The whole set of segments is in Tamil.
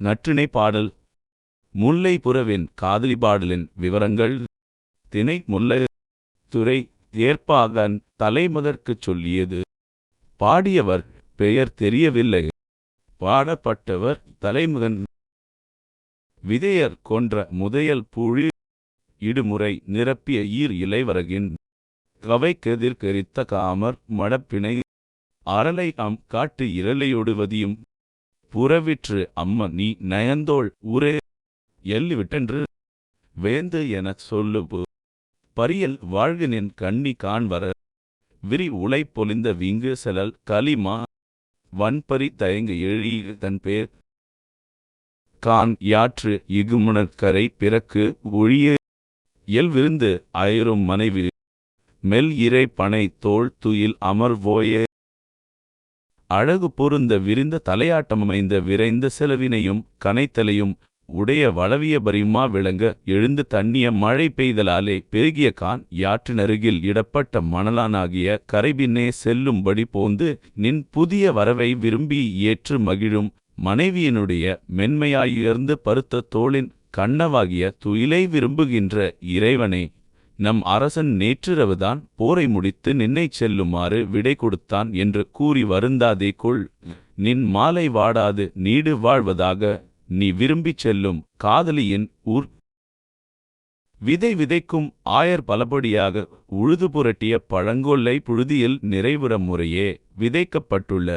நற்றிணை பாடல். முல்லை புறவின் காதலி பாடலின் விவரங்கள். திணை முல்லை துறை ஏற்பாகன் தலைமுதற்குச் சொல்லியது. பாடியவர் பெயர் தெரியவில்லை. பாடப்பட்டவர் தலைமுகன் விதையர் கொன்ற முதையல் புழி. இடுமுறை நிரப்பிய ஈர் இலைவரகின். கவைக்கெதிர்கரித்த காமர் மடப்பிணை. அரலை அம் காட்டு இரலையொடுவதியும் புறவிற்று அம்ம நீ நயந்தோள் ஊரே எல்லிவிட்டென்று வேந்து எனச் சொல்லுபு. பரியல் வாழ்கினின் கண்ணி காண்வர விரி உலை பொலிந்த விங்கு செலல் கலிமா வன்பரி தயங்கு எழி தன் பேர். கான் யாற்று இகுமுணர்கரை பிறக்கு ஒழிய எல் விருந்து அயரும் மனைவி. மெல் இறை பனை தோள் துயில் அமர்வோயே அழகு பொருந்த விரிந்த தலையாட்டமமைந்த விரைந்த செலவினையும் கனைத்தலையும் உடைய வளவிய பரிமா விளங்க எழுந்து தண்ணிய மழை பெய்தலாலே பெருகிய கான் யாற்றினருகில் இடப்பட்ட மணலானாகிய கரைபின்னே செல்லும்படி போந்து நின் புதிய வரவை விரும்பி ஏற்று மகிழும் மனைவியினுடைய மென்மையாயுயர்ந்து பருத்த தோளின் கண்ணவாகிய துயிலை விரும்புகின்ற இறைவனே. நம் அரசன் நேற்றிரவுதான் போரை முடித்து நின்னைச் செல்லுமாறு விடை கொடுத்தான் என்று கூறி வருந்தாதே கொள். நின் மாலை வாடாது நீடு வாழ்வதாக நீ விரும்பிச் செல்லும் காதலியின் ஊர். விதை விதைக்கும் ஆயர் பலபடியாக உழுது புரட்டிய பழங்கொல்லை புழுதியில் நிறைவுற முறையே விதைக்கப்பட்டுள்ள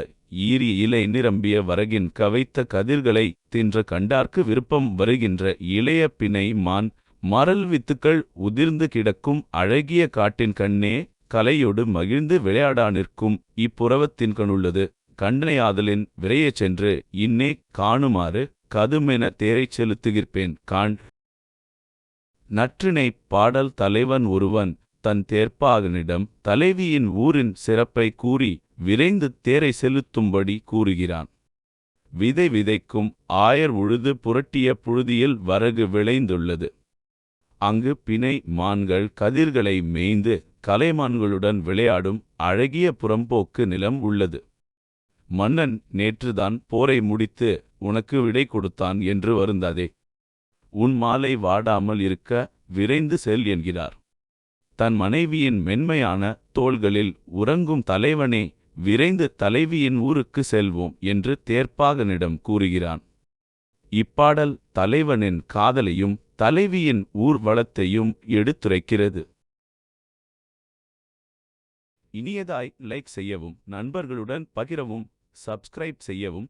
ஈரி இலை நிரம்பிய வரகின் கவைத்த கதிர்களை தின்ற கண்டார்க்கு விருப்பம் வருகின்ற இளைய பிணை மான் மரல் வித்துக்கள் உதிர்ந்து கிடக்கும் அழகிய காட்டின் கண்ணே கலையொடு மகிழ்ந்து விளையாடா நிற்கும் இப்புறவத்தின் கண்ணுள்ளது. கண்டனையாதலின் விரையச் சென்று இன்னே காணுமாறு கதுமென தேரைச் செலுத்துகிற்பேன் காண். நற்றினை பாடல் தலைவன் ஒருவன் தன் தேர்ப்பாகனிடம் தலைவியின் ஊரின் சிறப்பை கூறி விரைந்து தேரை செலுத்தும்படி கூறுகிறான். விதை விதைக்கும் ஆயர் உழுது புரட்டிய புழுதியில் வரகு விளைந்துள்ளது. அங்கு பிணை மான்கள் கதிர்களை மேய்ந்து கலைமான்களுடன் விளையாடும் அழகிய புறம்போக்கு நிலம் உள்ளது. மன்னன் நேற்றுதான் போரை முடித்து உனக்கு விடை கொடுத்தான் என்று வருந்தாதே. உன் மாலை வாடாமல் இருக்க விரைந்து செல் என்கிறார். தன் மனைவியின் மென்மையான தோள்களில் உறங்கும் தலைவனே விரைந்து தலைவியின் ஊருக்கு செல்வோம் என்று தேர்ப்பாகனிடம் கூறுகிறான். இப்பாடல் தலைவனின் காதலையும் தலைவியின் ஊர்வலத்தையும் எடுத்துரைக்கிறது. இனியதாய் லைக் செய்யவும் நண்பர்களுடன் பகிரவும் சப்ஸ்கிரைப் செய்யவும்